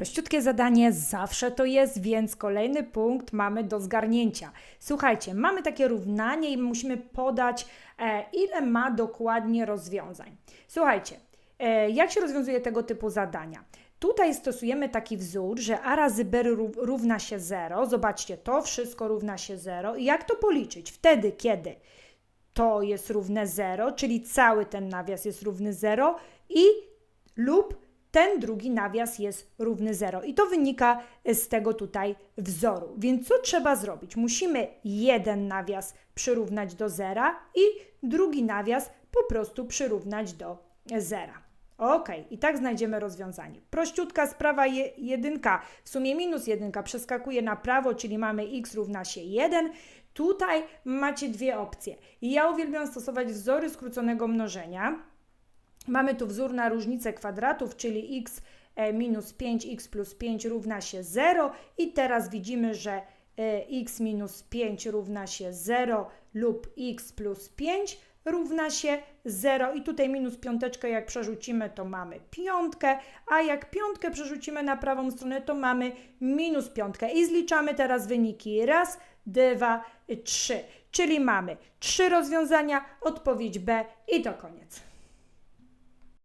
Prościutkie zadanie zawsze to jest, więc kolejny punkt mamy do zgarnięcia. Słuchajcie, mamy takie równanie i musimy podać, e, ile ma dokładnie rozwiązań. Słuchajcie, e, jak się rozwiązuje tego typu zadania? Tutaj stosujemy taki wzór, że a razy b ró- równa się 0. Zobaczcie, to wszystko równa się 0. I jak to policzyć? Wtedy, kiedy to jest równe 0, czyli cały ten nawias jest równy 0 i lub ten drugi nawias jest równy 0. I to wynika z tego tutaj wzoru. Więc co trzeba zrobić? Musimy jeden nawias przyrównać do zera i drugi nawias po prostu przyrównać do zera. Ok, i tak znajdziemy rozwiązanie. Prościutka sprawa je, jedynka, w sumie minus jedynka, przeskakuje na prawo, czyli mamy x równa się 1. Tutaj macie dwie opcje. Ja uwielbiam stosować wzory skróconego mnożenia. Mamy tu wzór na różnicę kwadratów, czyli x e, minus 5x plus 5 równa się 0 i teraz widzimy, że e, x minus 5 równa się 0 lub x plus 5 równa się 0 i tutaj minus piąteczkę jak przerzucimy to mamy piątkę, a jak piątkę przerzucimy na prawą stronę to mamy minus piątkę. I zliczamy teraz wyniki. Raz, dwa, trzy, czyli mamy trzy rozwiązania, odpowiedź B i to koniec.